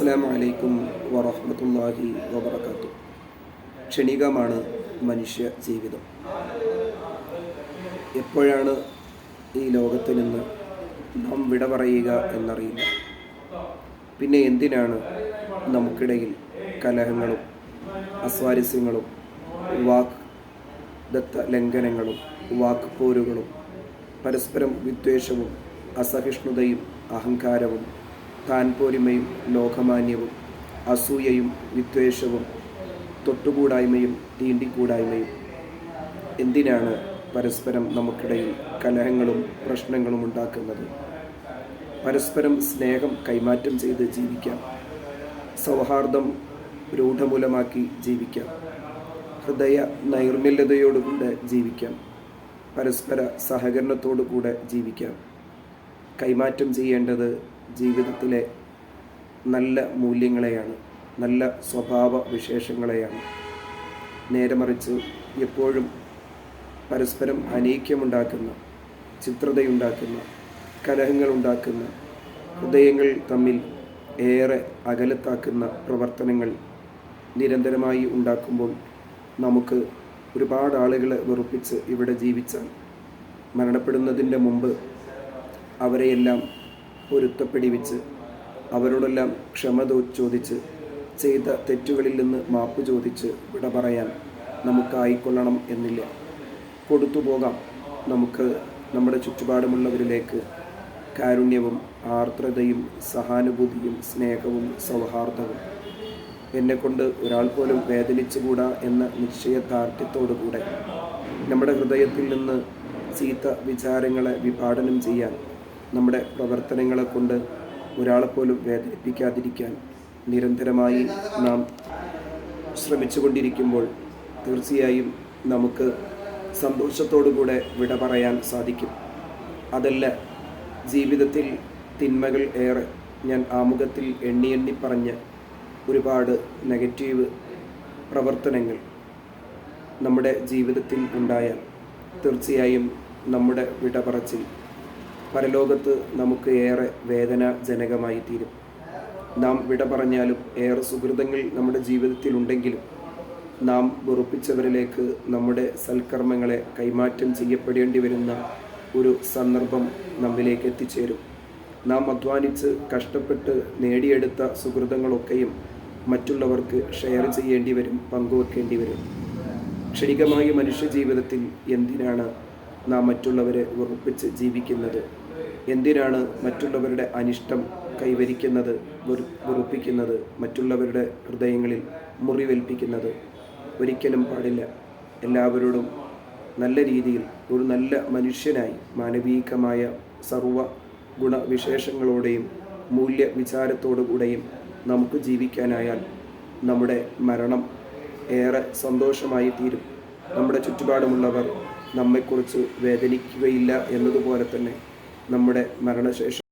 അസ്സാം വലൈക്കും വറഹമത്തല്ലാഹി വബർക്കാത്തു ക്ഷണികമാണ് മനുഷ്യ ജീവിതം. എപ്പോഴാണ് ഈ ലോകത്ത് നിന്ന് നാം വിട പറയുക എന്നറിയില്ല. പിന്നെ എന്തിനാണ് നമുക്കിടയിൽ കലഹങ്ങളും അസ്വാരസ്യങ്ങളും വാക്ക് ദത്ത ലംഘനങ്ങളും വാക്ക് പോരുകളും പരസ്പരം വിദ്വേഷവും അസഹിഷ്ണുതയും അഹങ്കാരവും താൻപോരിമയും ലോകമാന്യവും അസൂയയും വിദ്വേഷവും തൊട്ടുകൂടായ്മയും തീണ്ടിക്കൂടായ്മയും. എന്തിനാണ് പരസ്പരം നമുക്കിടയിൽ കലഹങ്ങളും പ്രശ്നങ്ങളും ഉണ്ടാക്കുന്നത്? പരസ്പരം സ്നേഹം കൈമാറ്റം ചെയ്ത് ജീവിക്കാം. സൗഹാർദ്ദം രൂഢമൂലമാക്കി ജീവിക്കാം. ഹൃദയ നൈർമല്യതയോടുകൂടെ ജീവിക്കാം. പരസ്പര സഹകരണത്തോടു കൂടെ ജീവിക്കാം. കൈമാറ്റം ചെയ്യേണ്ടത് ജീവിതത്തിലെ നല്ല മൂല്യങ്ങളെയാണ് നല്ല സ്വഭാവ വിശേഷങ്ങളെയാണ്. നേരെ മറിച്ച് എപ്പോഴും പരസ്പരം അനൈക്യമുണ്ടാക്കുന്ന ചിത്രതയുണ്ടാക്കുന്ന കലഹങ്ങളുണ്ടാക്കുന്ന ഹൃദയങ്ങൾ തമ്മിൽ ഏറെ അകലത്താക്കുന്ന പ്രവർത്തനങ്ങൾ നിരന്തരമായി ഉണ്ടാക്കുമ്പോൾ നമുക്ക് ഒരുപാട് ആളുകളെ വെറുപ്പിച്ച് ഇവിടെ ജീവിച്ചാൽ മരണപ്പെടുന്നതിന്റെ മുമ്പ് അവരെയെല്ലാം പൊരുത്തപ്പെടിവിച്ച് അവരോടെല്ലാം ക്ഷമ ചോദിച്ച് ചെയ്ത തെറ്റുകളിൽ നിന്ന് മാപ്പ് ചോദിച്ച് വിട പറയാൻ നമുക്കായിക്കൊള്ളണം എന്നില്ല. കൊടുത്തു പോകാം നമുക്ക് നമ്മുടെ ചുറ്റുപാടുമുള്ളവരിലേക്ക് കാരുണ്യവും ആർദ്രതയും സഹാനുഭൂതിയും സ്നേഹവും സൗഹാർദ്ദവും. എന്നെക്കൊണ്ട് ഒരാൾ പോലും വേദനിച്ചുകൂടാ എന്ന നിശ്ചയദാർഢ്യത്തോടുകൂടെ നമ്മുടെ ഹൃദയത്തിൽ നിന്ന് ചീത്ത വിചാരങ്ങളെ വിഭാടനം ചെയ്യാൻ നമ്മുടെ പ്രവർത്തനങ്ങളെ കൊണ്ട് ഒരാളെപ്പോലും വേദനിപ്പിക്കാതിരിക്കാൻ നിരന്തരമായി നാം ശ്രമിച്ചുകൊണ്ടിരിക്കുമ്പോൾ തീർച്ചയായും നമുക്ക് സന്തോഷത്തോടുകൂടെ വിട പറയാൻ സാധിക്കും. അതല്ല ജീവിതത്തിൽ തിന്മകൾ ഏറെ ഞാൻ ആമുഖത്തിൽ എണ്ണി എണ്ണി പറഞ്ഞ ഒരുപാട് നെഗറ്റീവ് പ്രവർത്തനങ്ങൾ നമ്മുടെ ജീവിതത്തിൽ ഉണ്ടായാൽ തീർച്ചയായും നമ്മുടെ വിട പറച്ചിൽ പരലോകത്ത് നമുക്ക് ഏറെ വേദനാജനകമായി തീരും. നാം വിട പറഞ്ഞാലും ഏറെ സുഹൃതങ്ങൾ നമ്മുടെ ജീവിതത്തിൽ ഉണ്ടെങ്കിലും നാം വെറുപ്പിച്ചവരിലേക്ക് നമ്മുടെ സൽക്കർമ്മങ്ങളെ കൈമാറ്റം ചെയ്യപ്പെടേണ്ടി വരുന്ന ഒരു സന്ദർഭം നമ്മിലേക്ക് എത്തിച്ചേരും. നാം അധ്വാനിച്ച് കഷ്ടപ്പെട്ട് നേടിയെടുത്ത സുഹൃതങ്ങളൊക്കെയും മറ്റുള്ളവർക്ക് ഷെയർ ചെയ്യേണ്ടി വരും പങ്കുവെക്കേണ്ടി വരും. ക്ഷണികമായ മനുഷ്യ ജീവിതത്തിൽ എന്തിനാണ് നാം മറ്റുള്ളവരെ വെറുപ്പിച്ച് ജീവിക്കുന്നത്. എന്തിനാണ് മറ്റുള്ളവരുടെ അനിഷ്ടം കൈവരിക്കുന്നത് വെറു വെറുപ്പിക്കുന്നത് മറ്റുള്ളവരുടെ ഹൃദയങ്ങളിൽ മുറിവേൽപ്പിക്കുന്നത്? ഒരിക്കലും പാടില്ല. എല്ലാവരോടും നല്ല രീതിയിൽ ഒരു നല്ല മനുഷ്യനായി മാനവീകമായ സർവ ഗുണവിശേഷങ്ങളോടെയും മൂല്യ വിചാരത്തോടുകൂടെയും നമുക്ക് ജീവിക്കാനായാൽ നമ്മുടെ മരണം ഏറെ സന്തോഷമായി തീരും. നമ്മുടെ ചുറ്റുപാടുമുള്ളവർ നമ്മെക്കുറിച്ച് വേദനിക്കുകയില്ല എന്നതുപോലെ തന്നെ നമ്മുടെ മരണശേഷം